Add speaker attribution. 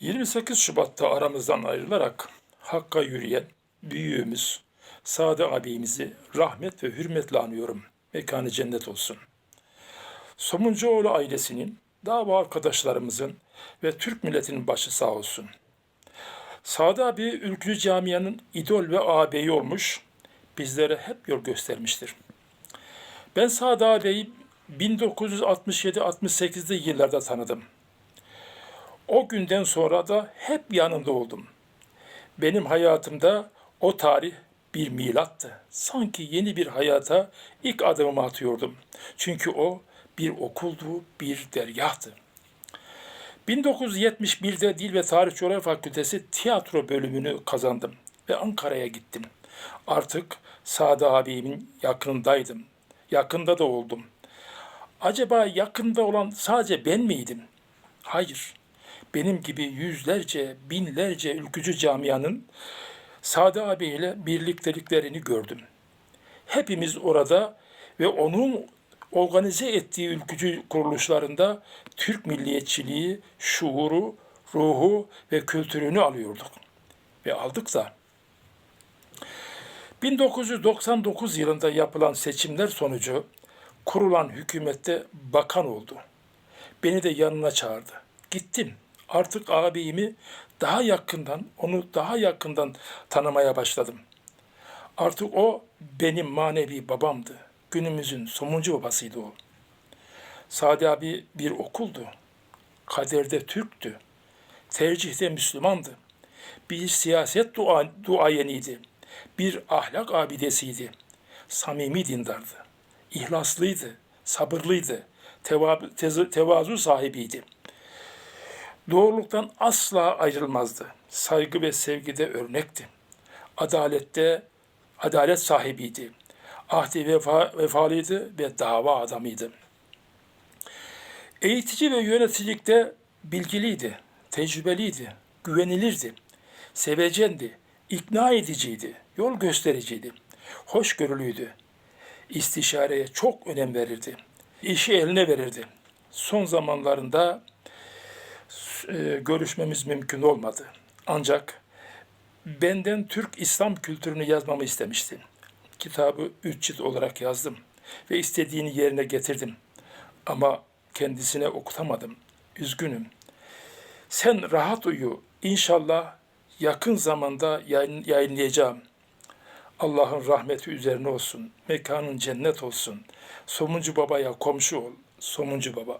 Speaker 1: 28 Şubat'ta aramızdan ayrılarak Hakk'a yürüyen büyüğümüz Sade abimizi rahmet ve hürmetle anıyorum. Mekanı cennet olsun. Somuncuoğlu ailesinin, dava arkadaşlarımızın ve Türk milletinin başı sağ olsun. Sade abi Ülkücü Camia'nın idol ve ağabeyi olmuş, bizlere hep yol göstermiştir. Ben Sade ağabeyi 1967-68'de yıllarda tanıdım. O günden sonra da hep yanında oldum. Benim hayatımda o tarih bir milattı. Sanki yeni bir hayata ilk adımımı atıyordum. Çünkü o bir okuldu, bir dergahtı. 1971'de Dil ve Tarih Coğrafya Fakültesi tiyatro bölümünü kazandım ve Ankara'ya gittim. Artık Sade abimin yakınındaydım. Yakında da oldum. Acaba yakında olan sadece ben miydim? Hayır. Benim gibi yüzlerce, binlerce ülkücü camianın Sade abiyle birlikteliklerini gördüm. Hepimiz orada ve onun organize ettiği ülkücü kuruluşlarında Türk milliyetçiliği, şuuru, ruhu ve kültürünü alıyorduk. Ve aldık da 1999 yılında yapılan seçimler sonucu kurulan hükümette bakan oldu. Beni de yanına çağırdı. Gittim. Artık ağabeyimi daha yakından, onu daha yakından tanımaya başladım. Artık o benim manevi babamdı. Günümüzün somuncu babasıydı o. Sadi abi bir okuldu. Kaderde Türktü. Tercihte Müslümandı. Bir siyaset dua, duayeniydi. Bir ahlak abidesiydi. Samimi dindardı. İhlaslıydı, sabırlıydı. Tevazu sahibiydi. Doğruluktan asla ayrılmazdı. Saygı ve sevgide örnekti. Adalette adalet sahibiydi. Ahdi vefa, vefalıydı ve dava adamıydı. Eğitici ve yöneticilikte bilgiliydi, tecrübeliydi, güvenilirdi, sevecendi, ikna ediciydi, yol göstericiydi, hoşgörülüydü. İstişareye çok önem verirdi. İşi eline verirdi. Son zamanlarında e, görüşmemiz mümkün olmadı. Ancak benden Türk İslam kültürünü yazmamı istemişti. Kitabı üç cilt olarak yazdım ve istediğini yerine getirdim. Ama kendisine okutamadım. Üzgünüm. Sen rahat uyu. İnşallah yakın zamanda yayın, yayınlayacağım. Allah'ın rahmeti üzerine olsun. Mekanın cennet olsun. Somuncu babaya komşu ol. Somuncu baba.